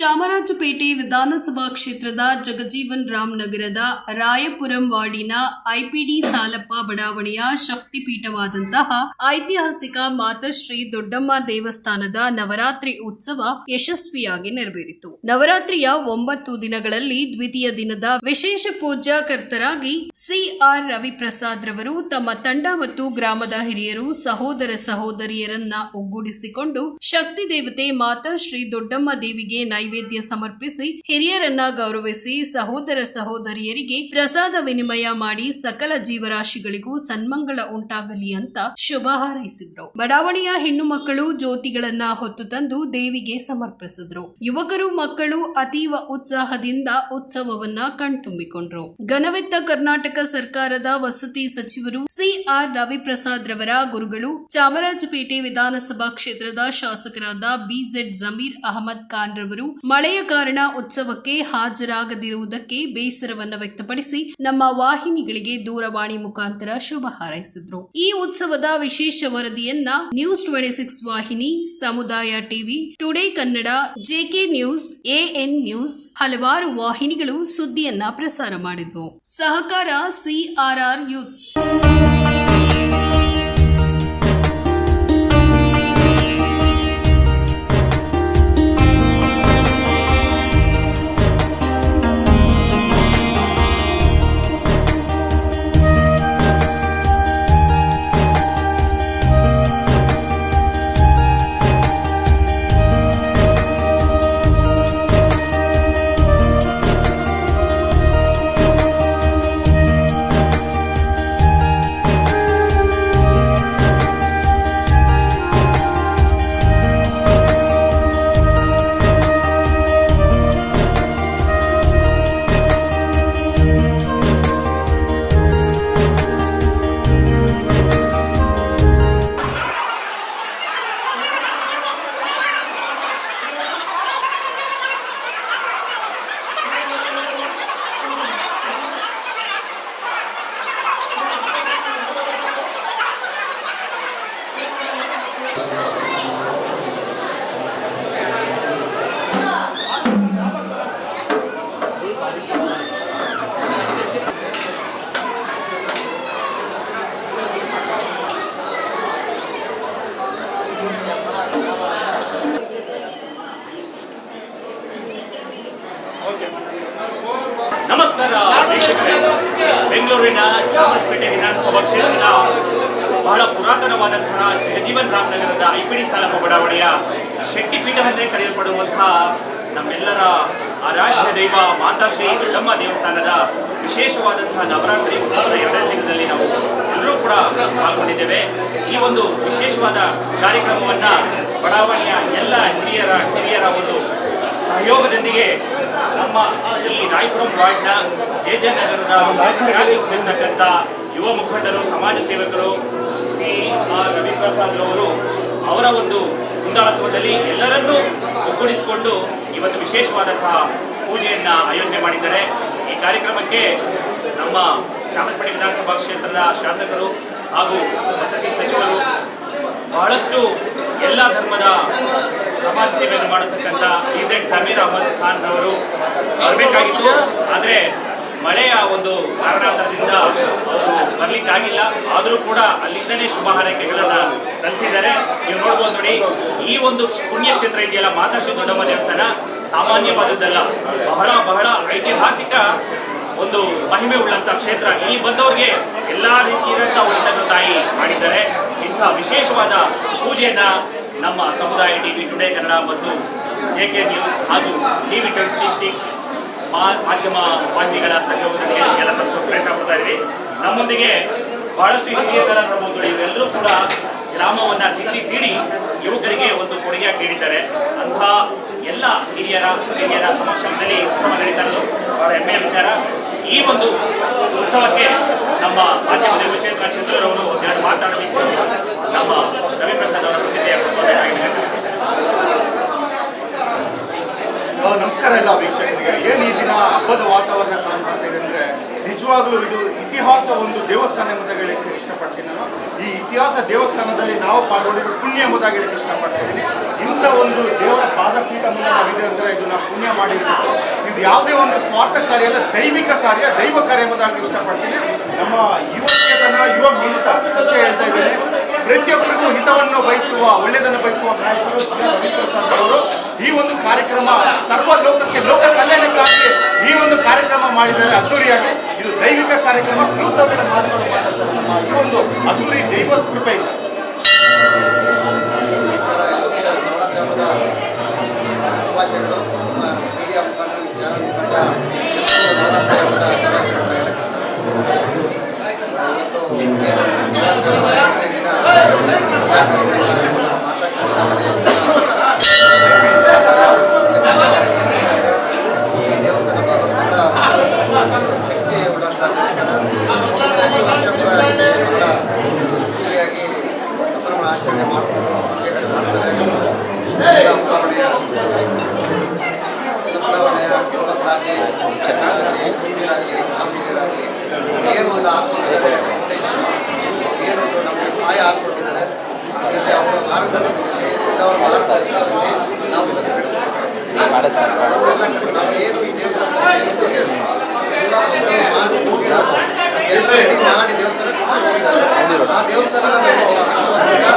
ಚಾಮರಾಜಪೇಟೆ ವಿಧಾನಸಭಾ ಕ್ಷೇತ್ರದ ಜಗಜೀವನ್ ರಾಮ್ ನಗರದ ರಾಯಪುರಂ ವಾರ್ಡಿನ ಐಪಿಡಿ ಸಾಲಪ್ಪ ಬಡಾವಣೆಯ ಶಕ್ತಿಪೀಠವಾದಂತಹ ಐತಿಹಾಸಿಕ ಮಾತಶ್ರೀ ದೊಡ್ಡಮ್ಮ ದೇವಸ್ಥಾನದ ನವರಾತ್ರಿ ಉತ್ಸವ ಯಶಸ್ವಿಯಾಗಿ ನೆರವೇರಿತು. ನವರಾತ್ರಿಯ ಒಂಬತ್ತು ದಿನಗಳಲ್ಲಿ ದ್ವಿತೀಯ ದಿನದ ವಿಶೇಷ ಪೂಜಾಕರ್ತರಾಗಿ ಸಿಆರ್ ರವಿಪ್ರಸಾದ್ ರವರು ತಮ್ಮ ತಂಡ ಮತ್ತು ಗ್ರಾಮದ ಹಿರಿಯರು ಸಹೋದರ ಸಹೋದರಿಯರನ್ನ ಒಗ್ಗೂಡಿಸಿಕೊಂಡು ಶಕ್ತಿ ದೇವತೆ ಮಾತಾ ಶ್ರೀ ದೊಡ್ಡಮ್ಮ ದೇವಿಗೆ ನೈವೇದ್ಯ ಸಮರ್ಪಿಸಿ ಹಿರಿಯರನ್ನ ಗೌರವಿಸಿ ಸಹೋದರ ಸಹೋದರಿಯರಿಗೆ ಪ್ರಸಾದ ವಿನಿಮಯ ಮಾಡಿ ಸಕಲ ಜೀವರಾಶಿಗಳಿಗೂ ಸನ್ಮಂಗಳ ಉಂಟಾಗಲಿ ಅಂತ ಶುಭ ಹಾರೈಸಿದ್ರು. ಬಡಾವಣೆಯ ಹೆಣ್ಣು ಮಕ್ಕಳು ಜ್ಯೋತಿಗಳನ್ನ ಹೊತ್ತು ತಂದು ದೇವಿಗೆ ಸಮರ್ಪಿಸಿದ್ರು. ಯುವಕರು ಮಕ್ಕಳು ಅತೀವ ಉತ್ಸಾಹದಿಂದ ಉತ್ಸವವನ್ನ ಕಣ್ತುಂಬಿಕೊಂಡ್ರು. ಘನವೆತ್ತ ಕರ್ನಾಟಕ ಸರ್ಕಾರದ ವಸತಿ ಸಚಿವರು ಸಿಆರ್ ರವಿಪ್ರಸಾದ್ ರವರ ಗುರುಗಳು ಚಾಮರಾಜಪೇಟೆ ವಿಧಾನಸಭಾ ಕ್ಷೇತ್ರದ ಶಾಸಕರಾದ ಬಿಜೆಡ್ ಜಮೀರ್ ಅಹಮದ್ ಖಾನ್ ರವರು ಮಳೆಯ ಕಾರಣ ಉತ್ಸವಕ್ಕೆ ಹಾಜರಾಗದಿರುವುದಕ್ಕೆ ಬೇಸರವನ್ನು ವ್ಯಕ್ತಪಡಿಸಿ ನಮ್ಮ ವಾಹಿನಿಗಳಿಗೆ ದೂರವಾಣಿ ಮುಖಾಂತರ ಶುಭ ಹಾರೈಸಿದ್ರು. ಈ ಉತ್ಸವದ ವಿಶೇಷ ವರದಿಯನ್ನ ನ್ಯೂಸ್ ಟ್ವೆಂಟಿ ಸಿಕ್ಸ್ ವಾಹಿನಿ ಸಮುದಾಯ TV, today Kannada JK news AN news ಹಲವಾರು ವಾಹಿನಿಗಳು ಸುದ್ದಿಯನ್ನ ಪ್ರಸಾರ ಮಾಡಿದ್ವು. ಸಹಕಾರ ಸಿಆರ್ಆರ್ ಯೂತ್ಸ್ ನಮಸ್ಕಾರ. ಬೆಂಗಳೂರಿನ ಚಾಮರಾಜಪೇಟೆ ವಿಧಾನಸಭಾ ಕ್ಷೇತ್ರದ ಬಹಳ ಪುರಾತನವಾದಂತಹ ಜಗಜೀವನ್ ರಾಮ್ ನಗರದ ಐಪಿಡಿ ಸಾಲಪ್ಪ ಬಡಾವಣೆಯ ಶಕ್ತಿಪೀಠವೆಂದೇ ಕರೆಯಲ್ಪಡುವಂತಹ ನಮ್ಮೆಲ್ಲರ ಆರಾಧ್ಯ ದೈವ ಮಾತಾಶ್ರೀ ದೊಡ್ಡಮ್ಮ ದೇವಸ್ಥಾನದ ವಿಶೇಷವಾದಂತಹ ನವರಾತ್ರಿ ಉತ್ಸವದ ಎರಡನೇ ದಿನದಲ್ಲಿ ನಾವು ಎಲ್ಲರೂ ಕೂಡ ಪಾಲ್ಗೊಂಡಿದ್ದೇವೆ. ಈ ಒಂದು ವಿಶೇಷವಾದ ಕಾರ್ಯಕ್ರಮವನ್ನ ಬಡಾವಣೆಯ ಎಲ್ಲ ಹಿರಿಯರ ಹಿರಿಯರ ಒಂದು ಸಹಯೋಗದೊಂದಿಗೆ ನಮ್ಮ ಈ ರಾಯಪುರಂ ವಾರ್ಡ್ನ ಜೆ ಜೆ ನಗರದ ಇರ್ತಕ್ಕಂಥ ಯುವ ಮುಖಂಡರು, ಸಮಾಜ ಸೇವಕರು, ಸಿ ಆರ್ ರವಿಪ್ರಸಾದ್ ರವರು ಅವರ ಒಂದು ಮುಂದಾಳತ್ವದಲ್ಲಿ ಎಲ್ಲರನ್ನೂ ಒಗ್ಗೂಡಿಸಿಕೊಂಡು ಇವತ್ತು ವಿಶೇಷವಾದಂತಹ ಪೂಜೆಯನ್ನ ಆಯೋಜನೆ ಮಾಡಿದ್ದಾರೆ. ಈ ಕಾರ್ಯಕ್ರಮಕ್ಕೆ ನಮ್ಮ ಚಾಮರಾಜಪೇಟೆ ವಿಧಾನಸಭಾ ಕ್ಷೇತ್ರದ ಶಾಸಕರು ಹಾಗೂ ವಸತಿ ಸಚಿವರು ಬಹಳಷ್ಟು ಎಲ್ಲ ಧರ್ಮದ ಸಮಾಜ ಸೇವೆಯನ್ನು ಮಾಡತಕ್ಕಂಥ ಇಜೆಡ್ ಸಮೀರ್ ಅಹಮದ್ ಖಾನ್ ಅವರು ಬರಬೇಕಾಗಿತ್ತು. ಆದರೆ ಮಳೆಯ ಒಂದು ಕಾರಣಾಂತರದಿಂದ ಅವರು ಬರ್ಲಿಕ್ಕಾಗಿಲ್ಲ. ಆದರೂ ಕೂಡ ಅಲ್ಲಿಂದಲೇ ಶುಭ ಹಾರೈಕೆಗಳನ್ನ ಸಲ್ಲಿಸಿದ್ದಾರೆ. ನೀವು ನೋಡ್ಬೋದು ನೋಡಿ, ಈ ಒಂದು ಪುಣ್ಯ ಕ್ಷೇತ್ರ ಇದೆಯಲ್ಲ, ಮಾತಾಶ್ರೀ ದೊಡ್ಡಮ್ಮ ದೇವಸ್ಥಾನ. ಸಾಮಾನ್ಯವಾದದ್ದಲ್ಲ, ಬಹಳ ಬಹಳ ಐತಿಹಾಸಿಕ ಒಂದು ಮಹಿಮೆ ಉಳ್ಳಂತ ಕ್ಷೇತ್ರ. ಇಲ್ಲಿ ಬಂದವರಿಗೆ ಎಲ್ಲಾ ಒಳ್ಳೆಯ ತಾಯಿ ಮಾಡಿದ್ದಾರೆ. ಇಂತಹ ವಿಶೇಷವಾದ ಪೂಜೆಯನ್ನ ನಮ್ಮ ಸಮುದಾಯ ಟಿವಿ ಟುಡೇ ಕನ್ನಡ ಮತ್ತು ಜೆ ಕೆ ನ್ಯೂಸ್ ಹಾಗೂ ಟಿವಿ ಟ್ವೆಂಟಿ ಸಿಕ್ಸ್ ಮಾಧ್ಯಮ ವಾಹಿನಿಗಳ ಸಹಯೋಗದೊಂದಿಗೆ ಎಲ್ಲ ತಲುಪಿಸೋ ಪ್ರಯತ್ನ ಪಡ್ತಾ ಇದ್ವಿ ನಮ್ಮೊಂದಿಗೆ ಬಹಳಷ್ಟು ಹಿರಿಯರ ನೋಡಬಹುದು ಇವರೆಲ್ಲರೂ ಕೂಡ ಗ್ರಾಮವನ್ನು ತಿಳಿ ತಿಳಿ ಯುವಕರಿಗೆ ಒಂದು ಕೊಡುಗೆ ನೀಡಿದ್ದಾರೆ. ಅಂತಹ ಎಲ್ಲ ಹಿರಿಯರ ಹಿರಿಯರ ಸಮಕ್ಷಮದಲ್ಲಿ ಉತ್ಸವ ನಡೀತಾ ಇರೋದು ಬಹಳ ಹೆಮ್ಮೆಯ ವಿಚಾರ. ಈ ಒಂದು ಉತ್ಸವಕ್ಕೆ ನಮ್ಮ ಮಾಧ್ಯಮದ ವಿಚೇಂದ್ರ ಚಂದ್ರರವರು ಎರಡು ಮಾತಾಡಲಿಕ್ಕೆ ನಮ್ಮ ರವಿಪ್ರಸಾದ್ ಅವರ ಪ್ರತಿನಿಧಿಯ ಆ, ನಮಸ್ಕಾರ ಎಲ್ಲ ವೀಕ್ಷಕರಿಗೆ ಏನು ಈ ದಿನ ಹಬ್ಬದ ವಾತಾವರಣ ಕಾಣ್ತಾ ಇದೆ ಅಂದ್ರೆ ನಿಜವಾಗ್ಲೂ ಇದು ಇತಿಹಾಸ ಒಂದು ದೇವಸ್ಥಾನ ಎಂಬುದಾಗಿ ಹೇಳಕ್ಕೆ ಇಷ್ಟಪಡ್ತೀನಿ ನಾನು. ಈ ಇತಿಹಾಸ ದೇವಸ್ಥಾನದಲ್ಲಿ ನಾವು ಪಾಲ್ಗೊಂಡಿರೋ ಪುಣ್ಯ ಎಂಬುದಾಗಿ ಹೇಳಕ್ಕೆ ಇಷ್ಟಪಡ್ತಾ ಇದ್ದೀನಿ. ಇಂಥ ಒಂದು ದೇವರ ಪಾದಪೀಠ ಮುಂದೆ ಅಂದ್ರೆ ಇದು ನಾವು ಪುಣ್ಯ ಮಾಡಿರ್ಬೇಕು. ಇದು ಯಾವುದೇ ಒಂದು ಸ್ವಾರ್ಥ ಕಾರ್ಯ ಅಲ್ಲ, ದೈವಿಕ ಕಾರ್ಯ, ದೈವ ಕಾರ್ಯ ಎಂಬುದಾಗಿ ಇಷ್ಟಪಡ್ತೀನಿ. ನಮ್ಮ ಯುವಕೇತನ ಯುವ ಸತ್ಯ ಹೇಳ್ತಾ ಇದ್ದೇನೆ. ಪ್ರತಿಯೊಬ್ಬರಿಗೂ ಹಿತವನ್ನು ಬಯಸುವ, ಒಳ್ಳೆಯದನ್ನು ಬಯಸುವ ನಾಯಕರು ಈ ಒಂದು ಕಾರ್ಯಕ್ರಮ ಸರ್ವ ಲೋಕಕ್ಕೆ, ಲೋಕ ಕಲ್ಯಾಣಕ್ಕಾಗಿ ಈ ಒಂದು ಕಾರ್ಯಕ್ರಮ ಮಾಡಿದರೆ ಅದ್ದೂರಿಯಾಗಿ ಇದು ದೈವಿಕ ಕಾರ್ಯಕ್ರಮ ಕೃತಜ್ಞ ಮಾತನಾಡುವ ಒಂದು ಅದ್ದೂರಿ ದೈವ ಕೃಪೆಯಿಂದ ಅವರ ಅವರ ಮಾರ್ಗದರ್ಶನದಲ್ಲಿ ನಾವು ಏನು ಈ ಎಲ್ಲ ಮಾಡಿ ದೇವಸ್ಥಾನ ಆ ದೇವಸ್ಥಾನ ನಾವು ಆಶೀರ್ವಾದದಿಂದ,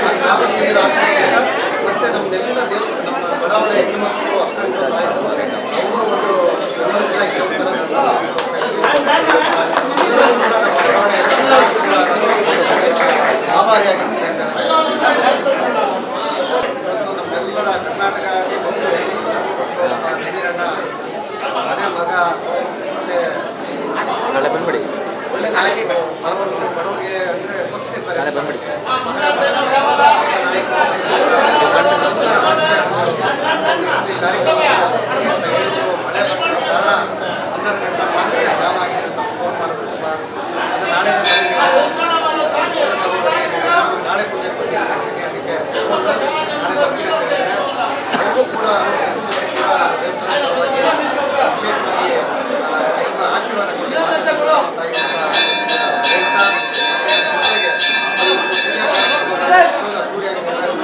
ಆ ಗ್ರಾಮದ ಮೇಲೆ ಆಶೀರ್ವಾದದಿಂದ, ಮತ್ತೆ ನಮ್ದೆಲ್ಲ ದೇವ ನಮ್ಮ ಬಡಾವಣೆ ಹೆಣ್ಣುಮಕ್ಕಳು ಅಕ್ಕಂದಿರು ತಾಯಂದಿರು, ಅವರು ಒಂದು ಬೆಂಬಲಿತ ಈ ದೇವಸ್ಥಾನ ಎಲ್ಲರೂ ಕೂಡ ನಮ್ಮ ಬಡಾವಣೆ ಎಲ್ಲರಿಗೂ ಕೂಡ ಆಭಾರಿಯಾಗಿರ್ತಾರೆ ಇವತ್ತು ನಮ್ಮೆಲ್ಲರ ಕರ್ನಾಟಕಕ್ಕೆ ಬಂದು ನಮ್ಮ ದಿಢೀರಣ್ಣ ಮನೆ ಮಗ ಮತ್ತೆ ಒಳ್ಳೆ ನಾಯಕರು ಬಡವರು ಬಡವರಿಗೆ ಅಂದ್ರೆ ಫಸ್ಟ್ ಇರ್ತಾರೆ ಮಳೆ ಬರ್ತಿರೋ ಕಾರಣ ಎಲ್ಲರ ಕಡೆ ಮಾತುಕತೆ ಜಾಮ್ ಆಗಿದೆ ಅಂತ ಫೋನ್ ಮಾಡಿದ್ರು ಕೂಡ ಅದು ನಾಳೆ ನಾವು ನಾಳೆ ಪೂಜೆ ಕೊಟ್ಟಿದ್ದೀವಿ ಅದಕ್ಕೆ ನಾಳೆ ಬರ್ತೀನಿ ಅಂತ ಹೇಳಿದ್ರೆ ಅವ್ರಿಗೂ ಕೂಡ ಕೂಡ ದೇವಸ್ಥಾನದ ಸಲುವಾಗಿ ವಿಶೇಷವಾಗಿ ಆ, ನಿಮ್ಮ ಆಶೀರ್ವಾದ ಕೊಡಿ ಮಾತಾಡ್ಕೊಂಡು ಅಂತ ಇರುವ, ಆ, ರೇಣುಕಾ ಮತ್ತೆ ಜೊತೆಗೆ ಈ ಒಂದು ಪೂಜೆ ಕಾರ್ಯಕ್ರಮವನ್ನು ಇಷ್ಟೊಂದು ಅದ್ದೂರಿಯಾಗಿ ನೆರವೇರಿಸಿ ಮಕ್ಕಳಲ್ಲಿ ಒಂದು ವಿಷ್ಣುವರ್ಧನ ಅಭಿಮಾನಿಗಳು ಪ್ರೋತ್ಸಾಹ ಇರಲಿ ಮತ್ತೆ ಗ್ರಾಮದೇವರು ಮಹಿಳೆಯರ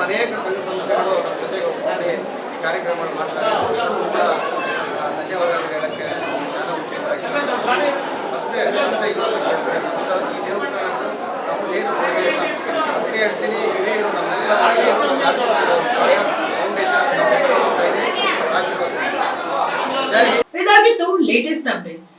ಅನೇಕ ಸಂಘ ಸಂಸ್ಥೆಗಳು ನಮ್ಮ ಜೊತೆಗೆ ಒಗ್ಗೂಡಿ ಈ ಕಾರ್ಯಕ್ರಮವನ್ನು ಮಾಡ್ತಾರೆ ಅವ್ರಿಗೂ ಕೂಡ ಆ, ಧನ್ಯವಾದಗಳು ಹೇಳಕ್ಕೆ ಚಾನಲ್ ಮುಖ್ಯವಾಗಿ ಮತ್ತೆ ಮತ್ತೆ ಇನ್ನೊಂದು ವಿಷಯ ಅಂದ್ರೆ ನಮ್ದು ಈ ದೇವಸ್ಥಾನ ನಮ್ದು ಏನು ಕೊಡುಗೆ ಇಲ್ಲ ಅದಕ್ಕೆ ಹೇಳ್ತೀನಿ ಹಿರಿಯರು ನಮ್ಮೆಲ್ಲ ಹಿರಿಯರು ಫೌಂಡೇಶನ್ ನೋಡ್ತಾ ಇದೆ ಆಶೀರ್ವಾದ ಜೈ ಹಿಂದ್. ಇದಾಗಿತ್ತು ಲೇಟೆಸ್ಟ್ ಅಪ್ಡೇಟ್ಸ್